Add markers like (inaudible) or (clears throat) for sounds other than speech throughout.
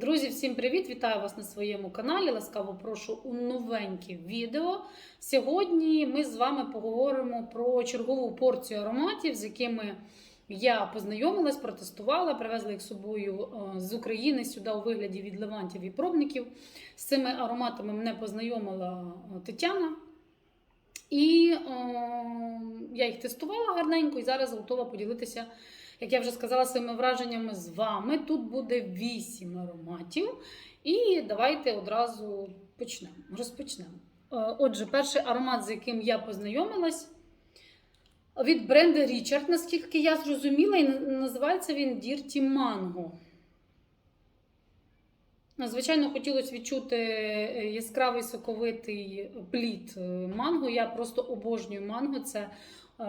Друзі, всім привіт! Вітаю вас на своєму каналі. Ласкаво прошу у новеньке відео. Сьогодні ми з вами поговоримо про чергову порцію ароматів, з якими я познайомилась, протестувала, привезла їх з собою е, з України сюди у вигляді від левантів і пробників. З цими ароматами мене познайомила е, Тетяна. І е, я їх тестувала гарненько і зараз готова поділитися як я вже сказала, своїми враженнями з вами. Тут буде 8 ароматів. І давайте одразу почнемо. Розпочнемо. Е, Отже, перший аромат, з яким я познайомилась, від бренду Річард, наскільки я зрозуміла, і називається він Dirty Mango. Звичайно, хотілося відчути е, яскравий соковитий плід е, манго. Я просто обожнюю манго. Це Е,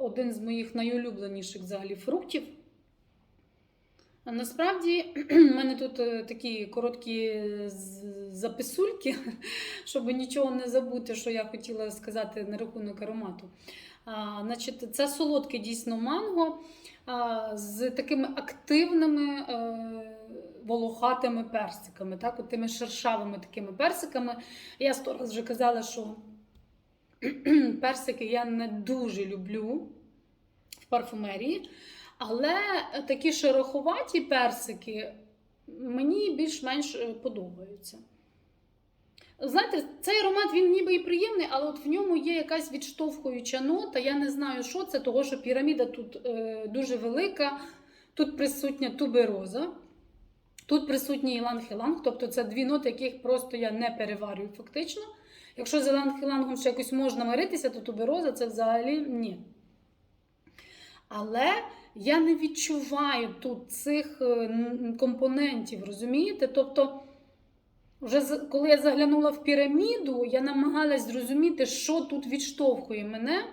один з моїх найулюбленіших взагалі фруктів. Насправді, (clears throat) в мене тут такі короткі записульки, (laughs) щоб нічого не забути, що я хотіла сказати на рахунок аромату. А, значить, Це солодке дійсно манго а, з такими активними волохатими персиками, так, от тими шершавими такими персиками. Я сто раз вже казала, що (clears throat) персики я не дуже люблю в парфумерії, але такі шероховаті персики мені більш-менш е, подобаються. Знаєте, цей аромат він ніби і приємний, але от в ньому є якась відштовхуюча нота. Я не знаю, що це, того що піраміда тут е, дуже велика, тут присутня тубероза, тут присутній іланг-іланг, тобто це дві ноти, яких просто я не переварюю фактично. Якщо з еланг-ілангом ще якось можна миритися, то тубероза це взагалі ні. Але я не відчуваю тут цих е, компонентів, розумієте? Тобто, вже коли я заглянула в піраміду, я намагалась зрозуміти, що тут відштовхує мене,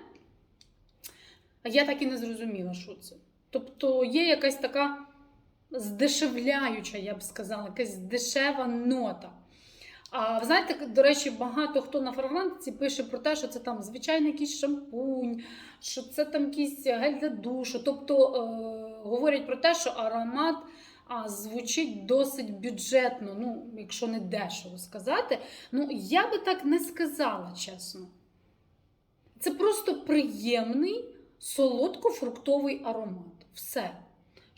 а я так і не зрозуміла, що це. Тобто є якась така здешевляюча, я б сказала, якась дешева нота. А ви знаєте, до речі, багато хто на фрагрантиці пише про те, що це там звичайний якийсь шампунь, що це там якийсь гель для душу. Тобто е, говорять про те, що аромат а, звучить досить бюджетно, ну, якщо не дешево сказати. Ну, я би так не сказала, чесно. Це просто приємний солодко-фруктовий аромат. Все.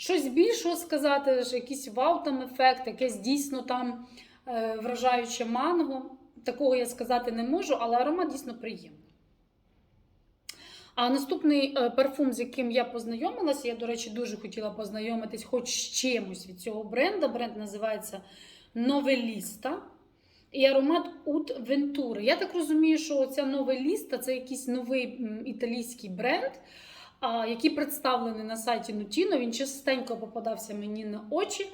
Щось більшого сказати, якийсь вау там ефект, якесь дійсно там. Е, вражаюче манго. Такого я сказати не можу, але аромат дійсно приємний. А наступний е, парфум, з яким я познайомилася, я, до речі, дуже хотіла познайомитись хоч з чимось від цього бренду. Бренд називається Новеліста. І аромат Ут Вентури. Я так розумію, що ця Новеліста це якийсь новий італійський бренд, який представлений на сайті Nutino. Він частенько попадався мені на очі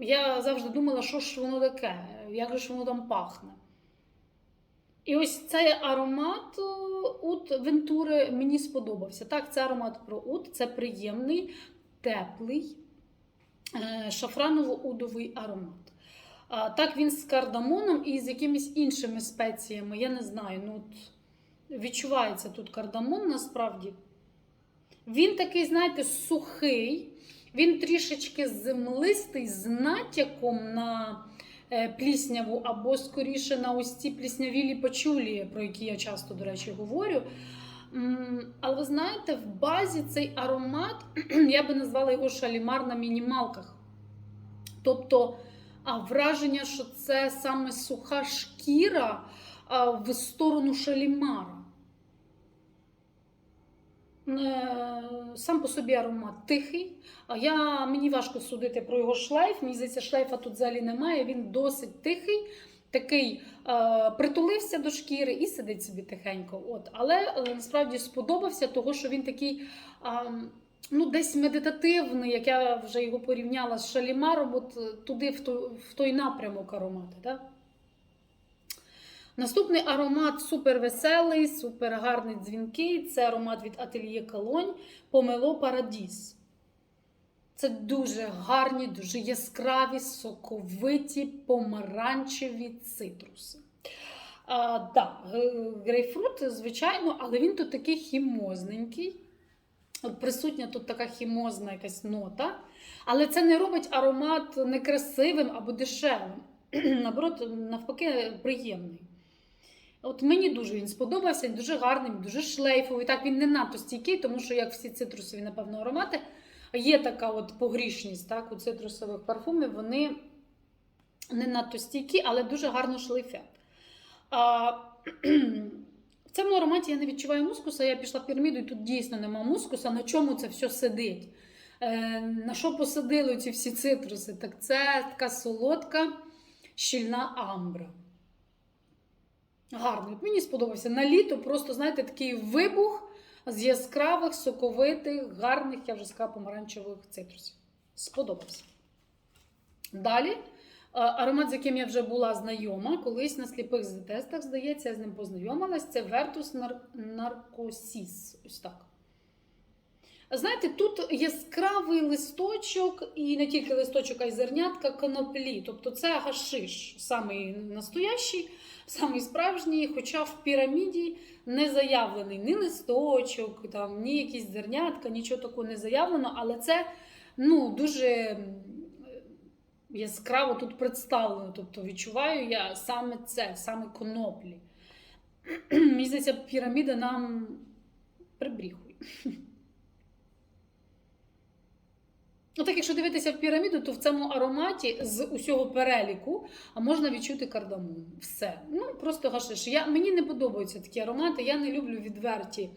я завжди думала, що ж воно таке, як ж воно там пахне. І ось цей аромат ут Вентури мені сподобався. Так, це аромат про ут, це приємний, теплий, е, шафраново-удовий аромат. Так, він з кардамоном і з якимись іншими спеціями. Я не знаю. ну от Відчувається тут кардамон насправді. Він такий, знаєте, сухий. Він трішечки землистий з натяком на е, плісняву, або, скоріше, на ось ці пліснявілі пачулі, про які я часто, до речі, говорю. Але ви знаєте, в базі цей аромат, (clears throat) я би назвала його шалімар на мінімалках. Тобто враження, що це саме суха шкіра в сторону шалімара. Е, сам по собі аромат тихий. Я, Мені важко судити про його шлейф. Мені здається, шлейфа тут взагалі немає. Він досить тихий, такий е, притулився до шкіри і сидить собі тихенько. От. Але е, насправді сподобався, того, що він такий е, ну, десь медитативний, як я вже його порівняла з шалімаром, от е, туди, в той, в той напрямок аромати. Да? Наступний аромат супер веселий, супер гарний дзвінкий. Це аромат від Atelier Cologne Помело Парадіс. Це дуже гарні, дуже яскраві, соковиті, помаранчеві цитруси. А, да, Грейпфрут, звичайно, але він тут такий хімозненький. От Присутня тут така хімозна якась нота. Але це не робить аромат некрасивим або дешевим. (clears throat) Наоборот, навпаки, приємний. От мені дуже він сподобався, він дуже гарний, дуже шлейфовий. Так, він не надто стійкий, тому що, як всі цитрусові, напевно, аромати, є така от погрішність так, у цитрусових парфумів, вони не надто стійкі, але дуже гарно шлейфять. А, (clears throat) в цьому ароматі я не відчуваю мускуса, я пішла в піраміду, і тут дійсно нема мускуса. На чому це все сидить? Е, на що посадили ці всі цитруси? Так це така солодка, щільна амбра. Гарно. От мені сподобався. На літо просто, знаєте, такий вибух з яскравих, соковитих, гарних, я вже сказала, помаранчевих цитрусів. Сподобався. Далі. е, Аромат, з яким я вже була знайома, колись на сліпих тестах, здається, я з ним познайомилась. Це Nar- Narcosis. Ось так. Знаєте, тут яскравий листочок, і не тільки листочок, а й зернятка коноплі. Тобто це гашиш, самий настоящий, самий справжній, хоча в піраміді не заявлений ні листочок, там, ні якісь зернятка, нічого такого не заявлено, але це ну, дуже яскраво тут представлено. Тобто відчуваю я саме це, саме коноплі. (clears throat) Мені здається, піраміда нам прибріхує. (laughs) Ну, так, якщо дивитися в піраміду, то в цьому ароматі з усього переліку можна відчути кардамон. Все. Ну, просто гашиш. Я, мені не подобаються такі аромати. Я не люблю відверті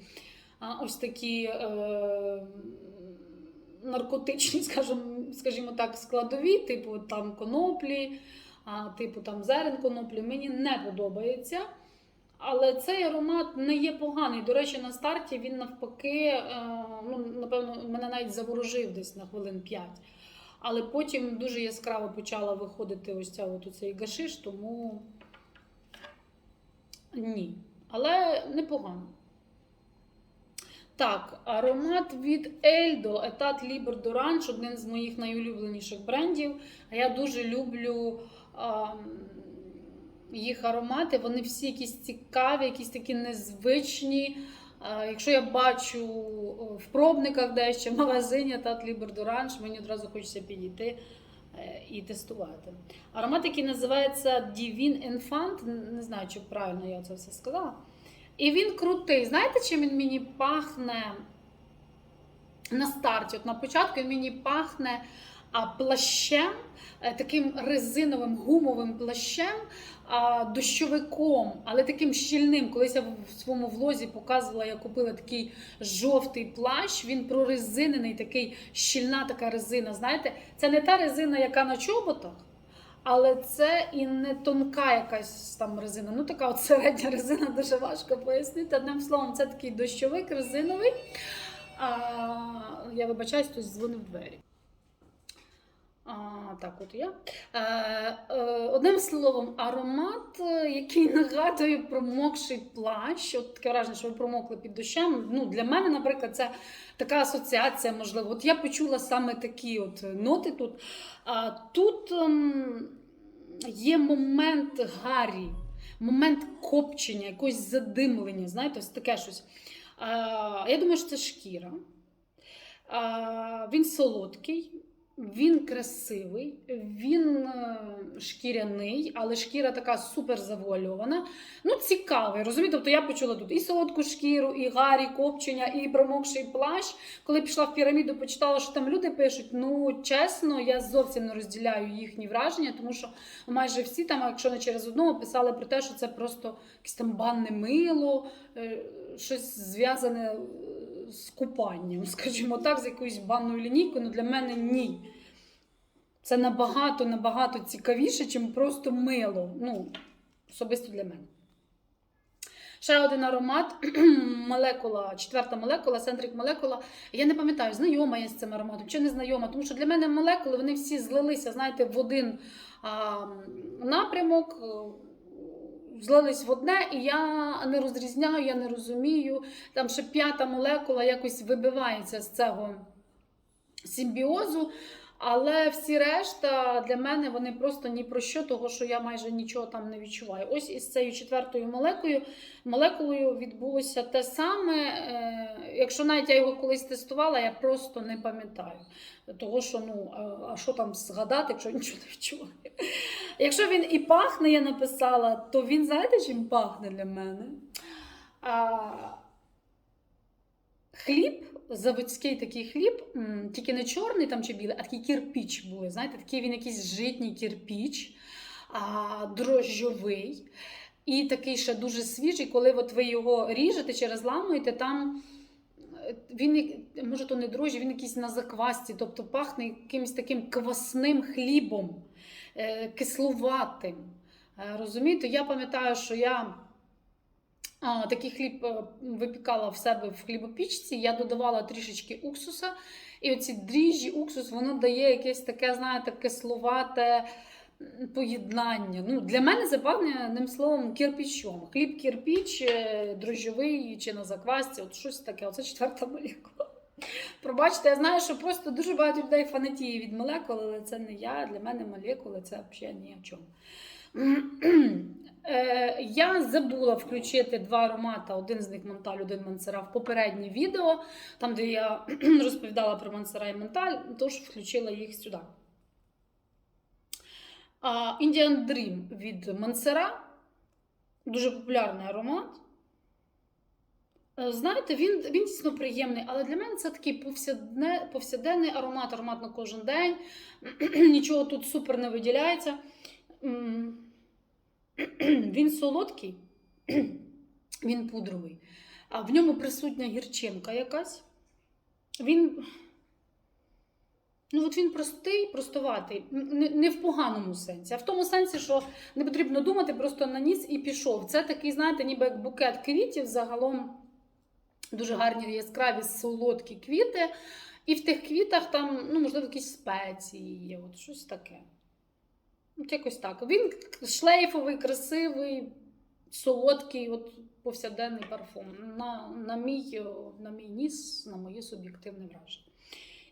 а, ось такі е, наркотичні, (laughs) скажімо, скажімо так, складові, типу там коноплі, а, типу там зерен коноплі. Мені не подобається. Але цей аромат не є поганий. До речі, на старті він навпаки, е, ну, напевно, мене навіть заворожив десь на хвилин 5. Але потім дуже яскраво почала виходити ось ця от цей гашиш, тому ні. Але непогано. Так, аромат від Ельдо, Етат Лібер Доранж, один з моїх найулюбленіших брендів. А я дуже люблю. А, їх аромати, вони всі якісь цікаві, якісь такі незвичні. Якщо я бачу в пробниках дещо в магазині Тат Лібер Доранж, мені одразу хочеться підійти е, і тестувати. Аромат, який називається Divine Enfant, не знаю, чи правильно я це все сказала. І він крутий. Знаєте, чим він мені пахне на старті? От на початку він мені пахне а, плащем, е, таким резиновим гумовим плащем, дощовиком, але таким щільним. Колись я в своєму влозі показувала, я купила такий жовтий плащ, він прорезинений, такий щільна така резина. Знаєте, це не та резина, яка на чоботах. Але це і не тонка якась там резина. Ну, така от середня (laughs) резина, дуже важко пояснити. Одним словом, це такий дощовик резиновий. А, я вибачаюсь, хтось дзвонив двері. А, так, от я. Е, е, одним словом, аромат, е, який нагадує промокший плащ. От таке враження, що ви промокли під дощем. Ну, для мене, наприклад, це така асоціація, можливо. От я почула саме такі от ноти тут. А, тут ем, є момент гарі, момент копчення, якогось задимлення, знаєте, ось таке щось. А, я думаю, що це шкіра. А, він солодкий. Він красивий, він е, шкіряний, але шкіра така супер завуальована. Ну, цікавий, розумієте? Тобто я почула тут і солодку шкіру, і гарі, копчення, і промокший плащ. Коли пішла в піраміду, почитала, що там люди пишуть. Ну, чесно, я зовсім не розділяю їхні враження, тому що майже всі там, якщо не через одного, писали про те, що це просто якесь там банне мило, е, щось зв'язане е, з купанням, (laughs) скажімо так, з якоюсь банною лінійкою. Ну для мене ні. Це набагато набагато цікавіше, чим просто мило. Ну, особисто для мене. Ще один аромат (clears throat) молекула, четверта молекула, центрик молекула. Я не пам'ятаю, знайома я з цим ароматом чи не знайома, тому що для мене молекули вони всі злилися, знаєте, в один а, напрямок. Злились в одне, і я не розрізняю, я не розумію. Там ще п'ята молекула якось вибивається з цього симбіозу. Але всі решта для мене вони просто ні про що, того що я майже нічого там не відчуваю. Ось із цією четвертою молекулою, молекулою відбулося те саме. Е, якщо навіть я його колись тестувала, я просто не пам'ятаю. Того, що ну, а- що там згадати, якщо нічого не відчуваю. Якщо він і пахне, я написала, то він знаєте, чим пахне для мене? А, хліб, заводський такий хліб, тільки не чорний там чи білий, а такий кирпіч були. Знаєте, такий він якийсь житній кирпіч, а, дрожжовий. І такий ще дуже свіжий, коли от ви його ріжете чи розламуєте, там е, він, може, то не дрожжі, він якийсь на заквасті, тобто пахне якимось таким квасним хлібом, е, кислуватим. Е, Розумієте, я пам'ятаю, що я такий хліб е, випікала в себе в хлібопічці, я додавала трішечки уксуса, і оці дріжджі, уксус, воно дає якесь таке, знаєте, кислувате м, поєднання. Ну, для мене це пахне, одним словом, кирпічом. Хліб кирпіч, е, дрожжовий чи на заквасці, от щось таке. Оце четверта молекула. Пробачте, я знаю, що просто дуже багато людей фанатіє від молекул, але це не я. Для мене молекули це взагалі ні о чому. Е, Я забула включити два аромати, один з них Монталь, один Мансера в попереднє відео, там, де я (clears throat) розповідала про Мансера і Монталь, тож включила їх сюди. Indian Dream від Мансера. Дуже популярний аромат. Е, Знаєте, він, він дійсно приємний, але для мене це такий повсядне, повсяденний аромат, аромат на кожен день. (clears throat) Нічого тут супер не виділяється. (clears throat) Він солодкий, (clears throat) він пудровий, а в ньому присутня гірчинка якась. Він. Ну, от він простий, простоватий, не, не в поганому сенсі, а в тому сенсі, що не потрібно думати, просто наніс і пішов. Це такий, знаєте, ніби як букет квітів, загалом дуже гарні яскраві солодкі квіти. І в тих квітах там, ну, можливо, якісь спеції є, от щось таке. От якось так. Він шлейфовий, красивий, солодкий, от повсякденний парфум. На, на, мій, на мій ніс, на моє суб'єктивне враження.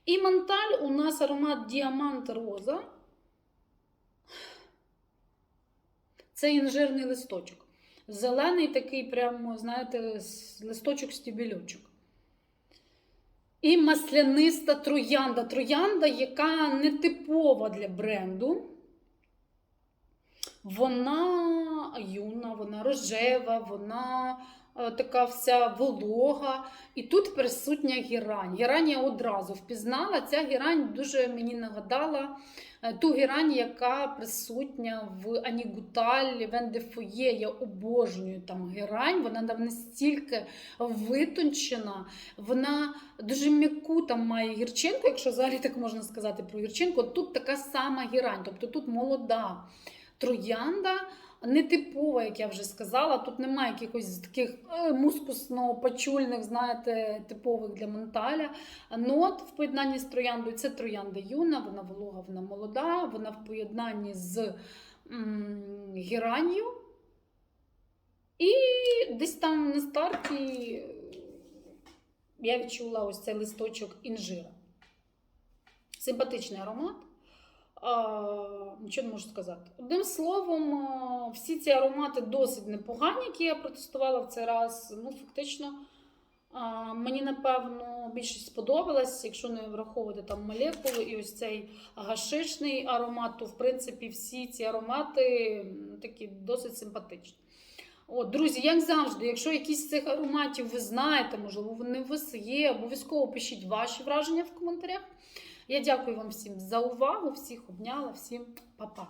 І Монталь у нас аромат Діамант Роза. Це інжирний листочок. Зелений такий, прямо, знаєте, листочок стібельочок. І масляниста троянда. Троянда, яка не типова для бренду. Вона юна, вона рожева, вона е, така вся волога. І тут присутня гірань. Гірань я одразу впізнала. Ця гірань дуже мені нагадала е, ту гірань, яка присутня в Анігуталь, Вендефоє. Я обожнюю там гірань. Вона там настільки витончена, вона дуже м'яку там має гірчинку, якщо взагалі так можна сказати про гірчинку. Тут така сама гірань, тобто тут молода троянда. Нетипова, як я вже сказала, тут немає якихось таких е, мускусно-пачульних, знаєте, типових для Монталя. Нот в поєднанні з трояндою це троянда юна, вона волога, вона молода, вона в поєднанні з м, гіранню. І десь там на старті е, я відчула ось цей листочок інжира. Симпатичний аромат. Нічого не можу сказати. Одним словом, всі ці аромати досить непогані, які я протестувала в цей раз. Ну, фактично, мені напевно більше сподобалось, якщо не враховувати там молекули і ось цей гашишний аромат, то в принципі всі ці аромати такі досить симпатичні. От, друзі, як завжди, якщо якісь з цих ароматів ви знаєте, можливо, вони у вас є, обов'язково пишіть ваші враження в коментарях. Я дякую вам всім за увагу, всіх обняла, всім па-па.